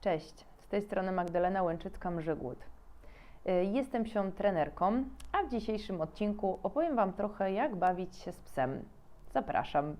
Cześć, z tej strony Magdalena Łęczycka-Mrzygłód. Y, Jestem psią trenerką, a w dzisiejszym odcinku opowiem Wam trochę, jak bawić się z psem. Zapraszam.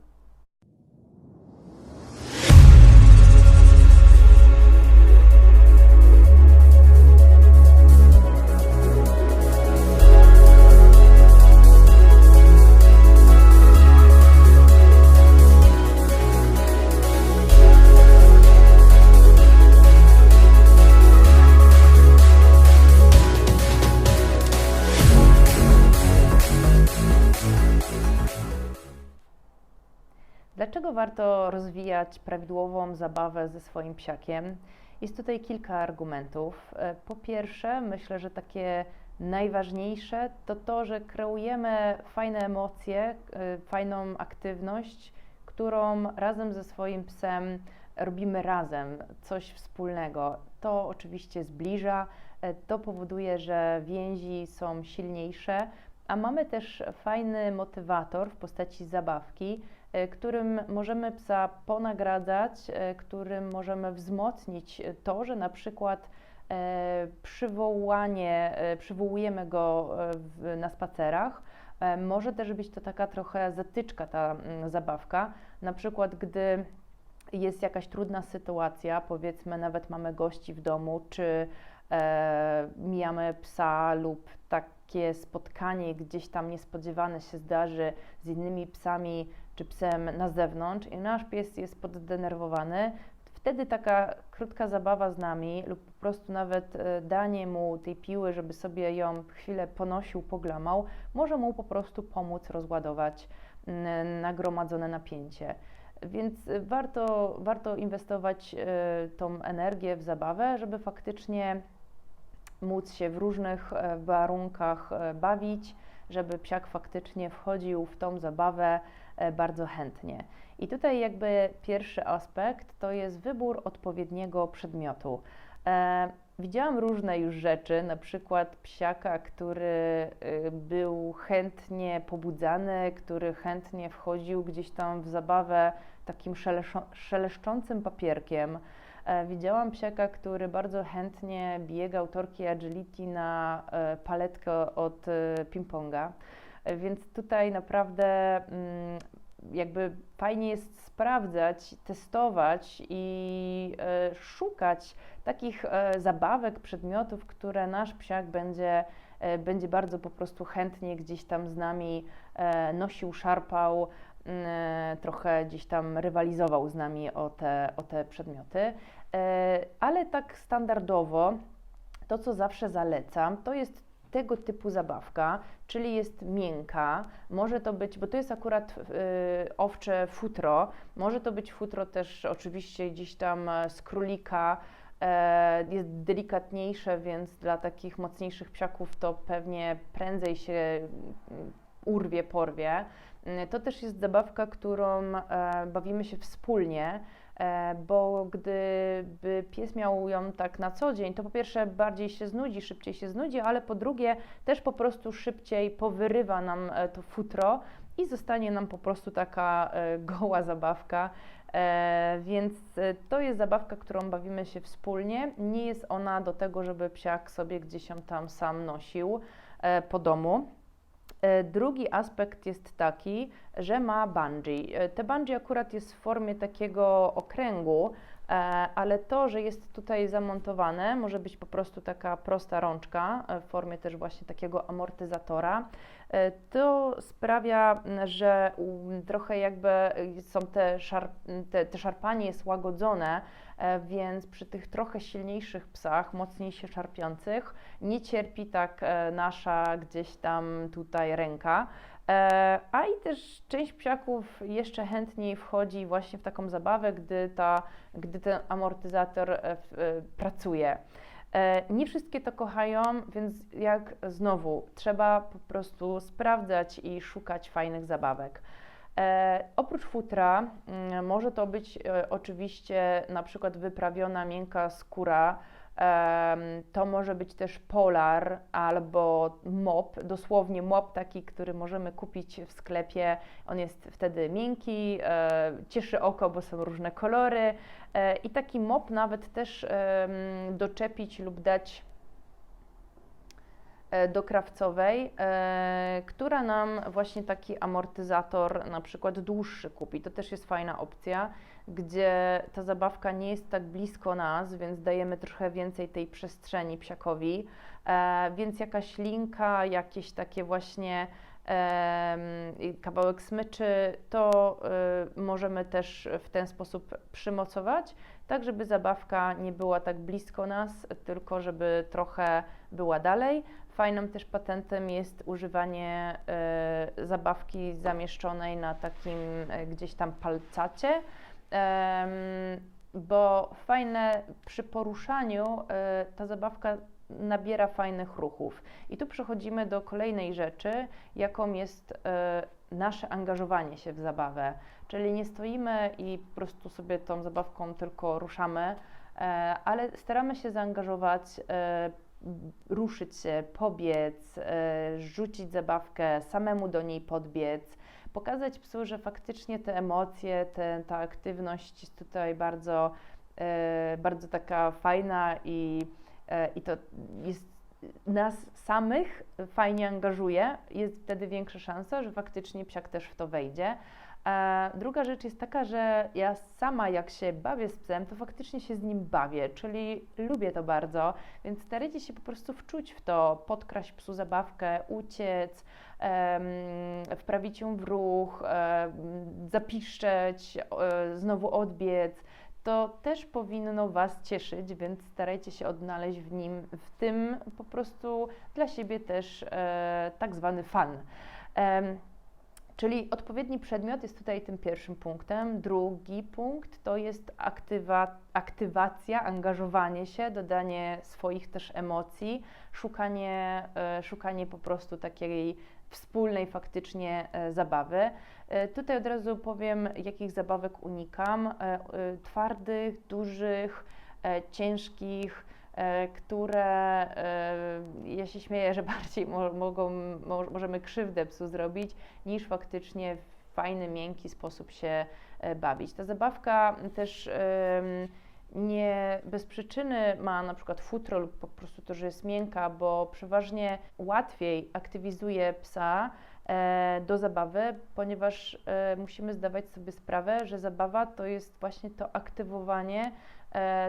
Warto rozwijać prawidłową zabawę ze swoim psiakiem? Jest tutaj kilka argumentów. E, Po pierwsze, myślę, że takie najważniejsze to to, że kreujemy fajne emocje, e, fajną aktywność, którą razem ze swoim psem robimy razem, coś wspólnego. To oczywiście zbliża, e, to powoduje, że więzi są silniejsze, a mamy też fajny motywator w postaci zabawki, którym możemy psa ponagradzać, e, którym możemy wzmocnić e, to, że na przykład e, przywołanie, e, przywołujemy go e, na spacerach. E, Może też być to taka trochę zatyczka, ta zabawka. Na przykład, gdy jest jakaś trudna sytuacja, powiedzmy, nawet mamy gości w domu, czy e, mijamy psa lub takie spotkanie gdzieś tam niespodziewane się zdarzy z innymi psami czy psem na zewnątrz i nasz pies jest poddenerwowany, wtedy taka krótka zabawa z nami lub po prostu nawet e, danie mu tej piły, żeby sobie ją chwilę ponosił, poglamał, może mu po prostu pomóc rozładować mm, nagromadzone napięcie. Więc y, warto, warto inwestować y, tą energię w zabawę, żeby faktycznie móc się w różnych e, warunkach e, bawić, żeby psiak faktycznie wchodził w tą zabawę e, bardzo chętnie. I tutaj jakby pierwszy aspekt to jest wybór odpowiedniego przedmiotu. Widziałam różne już rzeczy, na przykład psiaka, który był chętnie pobudzany, który chętnie wchodził gdzieś tam w zabawę takim szeleszczącym papierkiem. E, Widziałam psiaka, który bardzo chętnie biegał torki agility na e, paletkę od e, ping-ponga. Więc tutaj naprawdę mm, jakby fajnie jest sprawdzać, testować i szukać takich zabawek, przedmiotów, które nasz psiak będzie, będzie bardzo po prostu chętnie gdzieś tam z nami nosił, szarpał, mm, trochę gdzieś tam rywalizował z nami o te, o te przedmioty. E, Ale tak standardowo, to co zawsze zalecam, to jest tego typu zabawka, czyli jest miękka, może to być, bo to jest akurat y, owcze futro, może to być futro też oczywiście gdzieś tam z królika, e, jest delikatniejsze, więc dla takich mocniejszych psiaków to pewnie prędzej się mm, urwie, porwie. Mm, To też jest zabawka, którą e, bawimy się wspólnie, bo gdyby pies miał ją tak na co dzień, to po pierwsze bardziej się znudzi, szybciej się znudzi, ale po drugie też po prostu szybciej powyrywa nam e, to futro i zostanie nam po prostu taka e, goła zabawka. E, więc e, to jest zabawka, którą bawimy się wspólnie. Nie jest ona do tego, żeby psiak sobie gdzieś ją tam sam nosił e, po domu. E, Drugi aspekt jest taki, że ma bungee. E, Te bungee akurat jest w formie takiego okręgu, ale to, że jest tutaj zamontowane, może być po prostu taka prosta rączka e, w formie też właśnie takiego amortyzatora. E, To sprawia, że trochę jakby e, są te, szarp, te, te szarpanie jest łagodzone, e, więc przy tych trochę silniejszych psach, mocniej się szarpiących, nie cierpi tak e, nasza gdzieś tam tutaj ręka. E, A i też część psiaków jeszcze chętniej wchodzi właśnie w taką zabawę, gdy, ta, gdy ten amortyzator e, e, pracuje. Nie wszystkie to kochają, więc jak znowu trzeba po prostu sprawdzać i szukać fajnych zabawek. Oprócz futra mm, może to być oczywiście na przykład wyprawiona miękka skóra To może być też polar albo mop, dosłownie mop taki, który możemy kupić w sklepie. On jest wtedy miękki, e, cieszy oko, bo są różne kolory. E, I taki mop nawet też doczepić lub dać do krawcowej, e, która nam właśnie taki amortyzator na przykład dłuższy kupi. To też jest fajna opcja, gdzie ta zabawka nie jest tak blisko nas, więc dajemy trochę więcej tej przestrzeni psiakowi, e, więc jakaś linka, jakieś takie właśnie kawałek smyczy, to y, możemy też w ten sposób przymocować, tak żeby zabawka nie była tak blisko nas, tylko żeby trochę była dalej. Fajnym też patentem jest używanie e, zabawki zamieszczonej na takim e, gdzieś tam palcacie, bo fajne przy poruszaniu ta zabawka nabiera fajnych ruchów. I tu przechodzimy do kolejnej rzeczy, jaką jest e, nasze angażowanie się w zabawę. Czyli nie stoimy i po prostu sobie tą zabawką tylko ruszamy, e, ale staramy się zaangażować, e, ruszyć się, pobiec, rzucić zabawkę, samemu do niej podbiec, pokazać psu, że faktycznie te emocje, te, ta aktywność jest tutaj bardzo, bardzo taka fajna i, i to jest nas samych fajnie angażuje, jest wtedy większa szansa, że faktycznie psiak też w to wejdzie. E, druga rzecz jest taka, że ja sama jak się bawię z psem, to faktycznie się z nim bawię, czyli lubię to bardzo, więc starajcie się po prostu wczuć w to, podkraść psu zabawkę, uciec, wprawić ją w ruch, zapiszczeć, e, znowu odbiec. To też powinno Was cieszyć, więc starajcie się odnaleźć w nim, w tym po prostu dla siebie też e, tak zwany fan. Czyli odpowiedni przedmiot jest tutaj tym pierwszym punktem. Drugi punkt to jest aktywa, aktywacja, angażowanie się, dodanie swoich też emocji, szukanie, e, szukanie po prostu takiej wspólnej faktycznie e, zabawy. E, Tutaj od razu powiem, jakich zabawek unikam. Twardych, dużych, ciężkich, które e, ja się śmieję, że bardziej mo, mogą, mo, możemy krzywdę psu zrobić, niż faktycznie w fajny, miękki sposób się e, bawić. Ta zabawka też nie bez przyczyny ma na przykład futro lub po prostu to, że jest miękka, bo przeważnie łatwiej aktywizuje psa e, do zabawy, ponieważ e, musimy zdawać sobie sprawę, że zabawa to jest właśnie to aktywowanie e,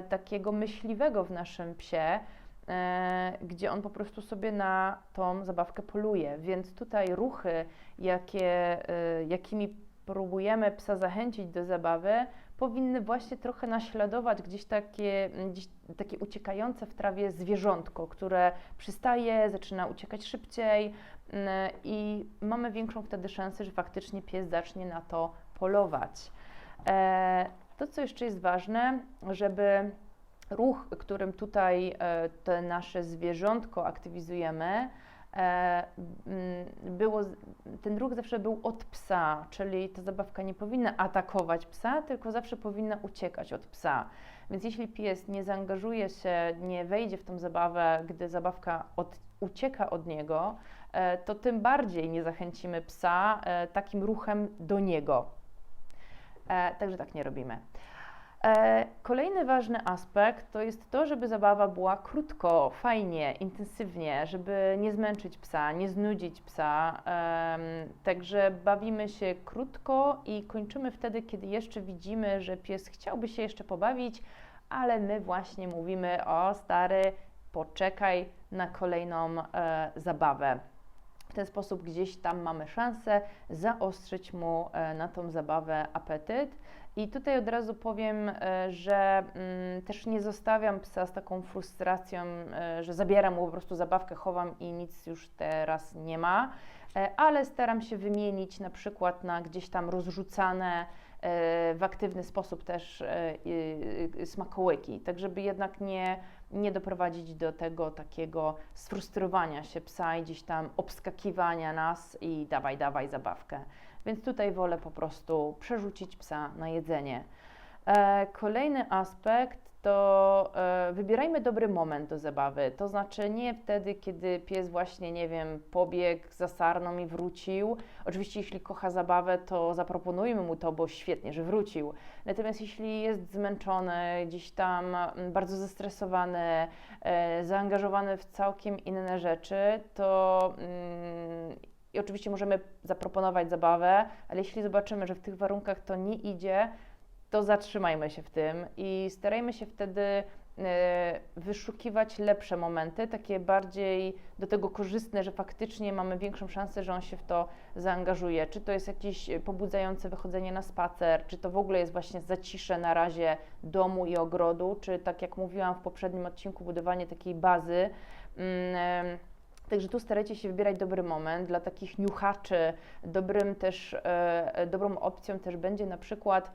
takiego myśliwego w naszym psie, e, gdzie on po prostu sobie na tą zabawkę poluje. Więc tutaj ruchy, jakie, e, jakimi próbujemy psa zachęcić do zabawy, powinny właśnie trochę naśladować gdzieś takie, gdzieś takie uciekające w trawie zwierzątko, które przystaje, zaczyna uciekać szybciej mm, i mamy większą wtedy szansę, że faktycznie pies zacznie na to polować. To, co jeszcze jest ważne, żeby ruch, którym tutaj e, te nasze zwierzątko aktywizujemy, e, było, ten ruch zawsze był od psa, czyli ta zabawka nie powinna atakować psa, tylko zawsze powinna uciekać od psa. Więc jeśli pies nie zaangażuje się, nie wejdzie w tą zabawę, gdy zabawka od, ucieka od niego, e, to tym bardziej nie zachęcimy psa takim ruchem do niego. E, Także tak nie robimy. E, Kolejny ważny aspekt to jest to, żeby zabawa była krótko, fajnie, intensywnie, żeby nie zmęczyć psa, nie znudzić psa. Także bawimy się krótko i kończymy wtedy, kiedy jeszcze widzimy, że pies chciałby się jeszcze pobawić, ale my właśnie mówimy: O, stary, poczekaj na kolejną e, zabawę. W ten sposób gdzieś tam mamy szansę zaostrzyć mu e, na tą zabawę apetyt. I tutaj od razu powiem, e, że mm, też nie zostawiam psa z taką frustracją, e, że zabieram mu po prostu zabawkę, chowam i nic już teraz nie ma, ale staram się wymienić na przykład na gdzieś tam rozrzucane w aktywny sposób też smakołyki, tak żeby jednak nie, nie doprowadzić do tego takiego sfrustrowania się psa i gdzieś tam obskakiwania nas i dawaj, dawaj zabawkę. Więc tutaj wolę po prostu przerzucić psa na jedzenie. E, Kolejny aspekt to e, wybierajmy dobry moment do zabawy. To znaczy nie wtedy, kiedy pies właśnie, nie wiem, pobiegł za sarną i wrócił. Oczywiście, jeśli kocha zabawę, to zaproponujmy mu to, bo świetnie, że wrócił. Natomiast jeśli jest zmęczony, gdzieś tam mm, bardzo zestresowany, e, zaangażowany w całkiem inne rzeczy, to mm, i oczywiście możemy zaproponować zabawę, ale jeśli zobaczymy, że w tych warunkach to nie idzie, to zatrzymajmy się w tym i starajmy się wtedy e, wyszukiwać lepsze momenty, takie bardziej do tego korzystne, że faktycznie mamy większą szansę, że on się w to zaangażuje. Czy to jest jakieś pobudzające wychodzenie na spacer, czy to w ogóle jest właśnie zacisze na razie domu i ogrodu, czy tak jak mówiłam w poprzednim odcinku, budowanie takiej bazy. Mm, Także tu starajcie się wybierać dobry moment. Dla takich niuchaczy dobrym też, e, dobrą opcją też będzie na przykład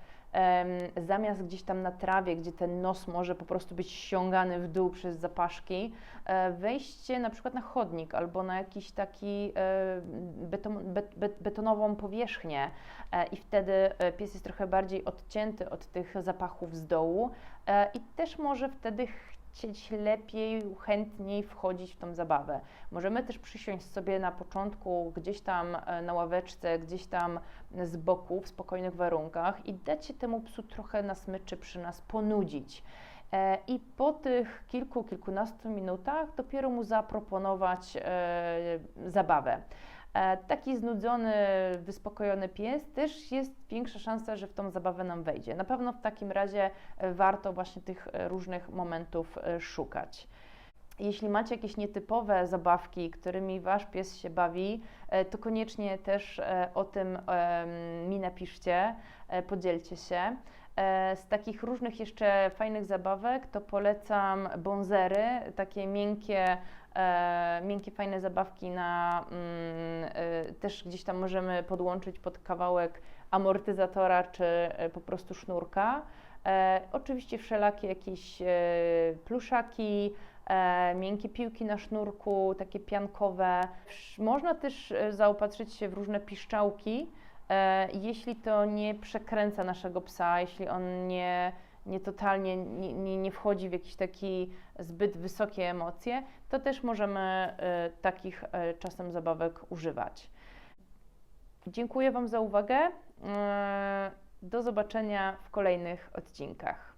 zamiast gdzieś tam na trawie, gdzie ten nos może po prostu być ściągany w dół przez zapaszki, e, wejście na przykład na chodnik albo na jakiś taki e, beton, bet, bet, betonową powierzchnię. E, i wtedy pies jest trochę bardziej odcięty od tych zapachów z dołu i też może wtedy chcieć lepiej, chętniej wchodzić w tą zabawę. Możemy też przysiąść sobie na początku gdzieś tam e, na ławeczce, gdzieś tam z boku, w spokojnych warunkach i dać się temu psu trochę na smyczy przy nas ponudzić. E, I po tych kilku, kilkunastu minutach dopiero mu zaproponować e, zabawę. E, Taki znudzony, wyspokojony pies też jest większa szansa, że w tą zabawę nam wejdzie. Na pewno w takim razie e, warto właśnie tych e, różnych momentów szukać. Jeśli macie jakieś nietypowe zabawki, którymi wasz pies się bawi, to koniecznie też o tym mi napiszcie, podzielcie się. E, Z takich różnych jeszcze fajnych zabawek to polecam bonzery, takie miękkie, e, miękkie fajne zabawki na mm, e, też gdzieś tam możemy podłączyć pod kawałek amortyzatora czy po prostu sznurka. Oczywiście wszelakie jakieś pluszaki, miękkie piłki na sznurku, takie piankowe. Można też zaopatrzyć się w różne piszczałki, jeśli to nie przekręca naszego psa, jeśli on nie, nie totalnie nie, nie, nie wchodzi w jakieś takie zbyt wysokie emocje, to też możemy e, takich e, czasem zabawek używać. Dziękuję Wam za uwagę. E, Do zobaczenia w kolejnych odcinkach.